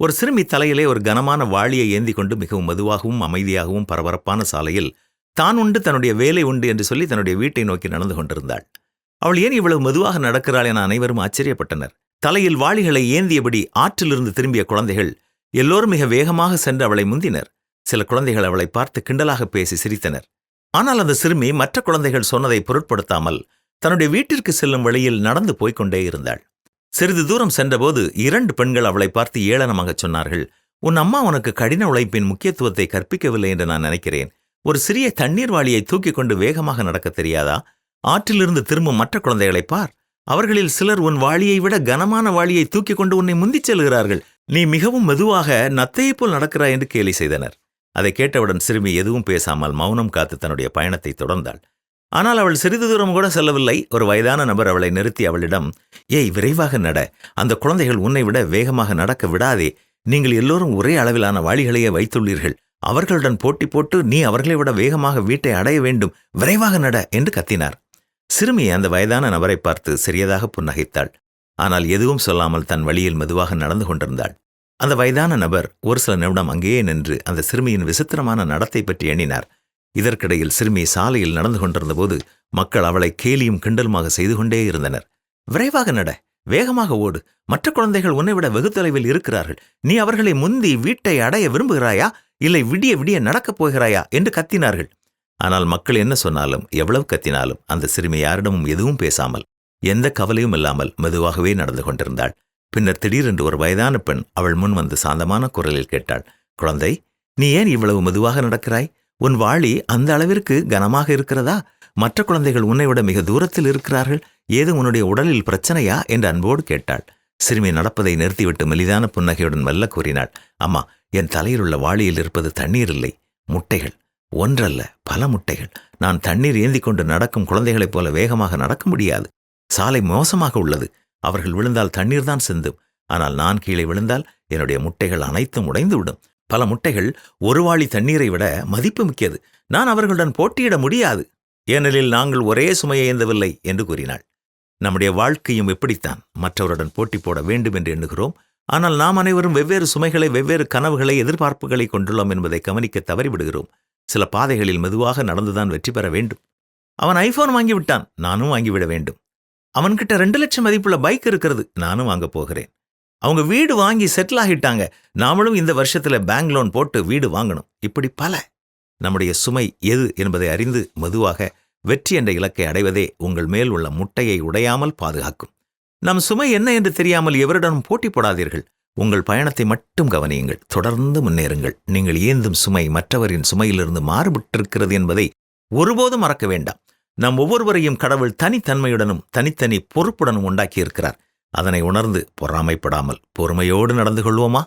ஒரு சிறுமி தலையிலே ஒரு கனமான வாளியை ஏந்தி கொண்டு மிகவும் மெதுவாகவும் அமைதியாகவும் பரபரப்பான சாலையில் தான் உண்டு தன்னுடைய வேலை உண்டு என்று சொல்லி தன்னுடைய வீட்டை நோக்கி நடந்து கொண்டிருந்தாள். அவள் ஏன் இவ்வளவு மெதுவாக நடக்கிறாள் என அனைவரும் ஆச்சரியப்பட்டனர். தலையில் வாளிகளை ஏந்தியபடி ஆற்றிலிருந்து திரும்பிய குழந்தைகள் எல்லோரும் மிக வேகமாக சென்று அவளை முந்தினர். சில குழந்தைகள் அவளை பார்த்து கிண்டலாக பேசி சிரித்தனர். ஆனால் அந்த சிறுமி மற்ற குழந்தைகள் சொன்னதை பொருட்படுத்தாமல் தன்னுடைய வீட்டிற்கு செல்லும் வழியில் நடந்து போய்க் கொண்டே இருந்தாள். சிறிது தூரம் சென்றபோது இரண்டு பெண்கள் அவளை பார்த்து ஏளனமாகச் சொன்னார்கள். உன் அம்மா உனக்கு கடின உழைப்பின் முக்கியத்துவத்தை கற்பிக்கவில்லை என்று நான் நினைக்கிறேன். ஒரு சிறிய தண்ணீர் வாளியை தூக்கிக் கொண்டு வேகமாக நடக்க தெரியாதா? ஆற்றிலிருந்து திரும்பும் மற்ற குழந்தைகளை பார். அவர்களில் சிலர் உன் வாளியை விட கனமான வாளியை தூக்கிக் கொண்டு உன்னை முந்திச் செல்கிறார்கள். நீ மிகவும் மெதுவாக நத்தையைப் போல் நடக்கிறாய் என்று கேலி செய்தனர். அதை கேட்டவுடன் சிறுமி எதுவும் பேசாமல் மௌனம் காத்து தன்னுடைய பயணத்தை தொடர்ந்தாள். ஆனால் அவள் சிறிது தூரம் கூட செல்லவில்லை. ஒரு வயதான நபர் அவளை நிறுத்தி அவளிடம் ஏய் விரைவாக நட. அந்த குழந்தைகள் உன்னை விட வேகமாக நடக்க விடாதே. நீங்கள் எல்லோரும் ஒரே அளவிலான வாளிகளையே வைத்துள்ளீர்கள். அவர்களுடன் போட்டி போட்டு நீ அவர்களை விட வேகமாக வீட்டை அடைய வேண்டும். விரைவாக நட என்று கத்தினார். சிறுமி அந்த வயதான நபரை பார்த்து சிறியதாக புன்னகைத்தாள். ஆனால் எதுவும் சொல்லாமல் தன் வழியில் மெதுவாக நடந்து கொண்டிருந்தாள். அந்த வயதான நபர் ஒரு சில நிமிடம் அங்கேயே நின்று அந்த சிறுமியின் விசித்திரமான நடத்தை பற்றி எண்ணினார். இதற்கிடையில் சிறுமி சாலையில் நடந்து கொண்டிருந்தபோது மக்கள் அவளை கேலியும் கிண்டலுமாக செய்து கொண்டே இருந்தனர். விரைவாக நட வேகமாக ஓடு. மற்ற குழந்தைகள் உன்னை விட வெகு தொலைவில் இருக்கிறார்கள். நீ அவர்களை முந்தி வீட்டை அடைய விரும்புகிறாயா? இல்லை விடிய விடிய நடக்கப் போகிறாயா? என்று கத்தினார்கள். ஆனால் மக்கள் என்ன சொன்னாலும் எவ்வளவு கத்தினாலும் அந்த சிறுமி யாரிடமும் எதுவும் பேசாமல் எந்த கவலையும் இல்லாமல் மெதுவாகவே நடந்து கொண்டிருந்தாள். பின்னர் திடீரென்று ஒரு வயதான பெண் அவள் முன் வந்து சாந்தமான குரலில் கேட்டாள். குழந்தை நீ ஏன் இவ்வளவு மெதுவாக நடக்கிறாய்? உன் வாளி அந்த அளவிற்கு கனமாக இருக்கிறதா? மற்ற குழந்தைகள் உன்னை விட மிக தூரத்தில் இருக்கிறார்கள். ஏது உன்னுடைய உடலில் பிரச்சனையா? என்று அன்போடு கேட்டாள். சிறுமி நடப்பதை நிறுத்திவிட்டு மெலிதான புன்னகையுடன் மெல்ல கூறினாள். அம்மா என் தலையில் உள்ள வாளியில் இருப்பது தண்ணீர் இல்லை. முட்டைகள். ஒன்றல்ல பல முட்டைகள். நான் தண்ணீர் ஏந்தி கொண்டு நடக்கும் குழந்தைகளைப் போல வேகமாக நடக்க முடியாது. சாலை மோசமாக உள்ளது. அவர்கள் விழுந்தால் தண்ணீர் தான் சிந்தும். ஆனால் நான் கீழே விழுந்தால் என்னுடைய முட்டைகள் அனைத்தும் உடைந்துவிடும். பல முட்டைகள் ஒரு வாளி தண்ணீரை விட மதிப்பு மிக்கது. நான் அவர்களுடன் போட்டியிட முடியாது. ஏனெனில் நாங்கள் ஒரே சுமையை ஏந்தவில்லை என்று கூறினாள். நம்முடைய வாழ்க்கையும் எப்படித்தான் மற்றவருடன் போட்டி போட வேண்டும் என்று எண்ணுகிறோம். ஆனால் நாம் அனைவரும் வெவ்வேறு சுமைகளை வெவ்வேறு கனவுகளை எதிர்பார்ப்புகளை கொண்டுள்ளோம் என்பதை கவனிக்க தவறிவிடுகிறோம். சில பாதைகளில் மெதுவாக நடந்துதான் வெற்றி பெற வேண்டும். அவன் ஐபோன் வாங்கிவிட்டான். நானும் வாங்கிவிட வேண்டும். அவன்கிட்ட ரெண்டு லட்சம் மதிப்புள்ள பைக் இருக்கிறது. நானும் வாங்கப் போகிறேன். அவங்க வீடு வாங்கி செட்டில் ஆகிட்டாங்க. நாமளும் இந்த வருஷத்துல பேங்க் லோன் போட்டு வீடு வாங்கணும். இப்படி பல. நம்முடைய சுமை எது என்பதை அறிந்து மெதுவாக வெற்றி என்ற இலக்கை அடைவதே உங்கள் மேல் உள்ள முட்டையை உடையாமல் பாதுகாக்கும். நம் சுமை என்ன என்று தெரியாமல் எவரிடமும் போட்டி போடாதீர்கள். உங்கள் பயணத்தை மட்டும் கவனியுங்கள். தொடர்ந்து முன்னேறுங்கள். நீங்கள் ஏந்தும் சுமை மற்றவரின் சுமையிலிருந்து மாறுபட்டிருக்கிறது என்பதை ஒருபோதும் மறக்க வேண்டாம். நம் ஒவ்வொருவரையும் கடவுள் தனித்தன்மையுடனும் தனித்தனி பொறுப்புடனும் உண்டாக்கியிருக்கிறார். அதனை உணர்ந்து பொறாமைப்படாமல் பொறுமையோடு நடந்து கொள்வோமா?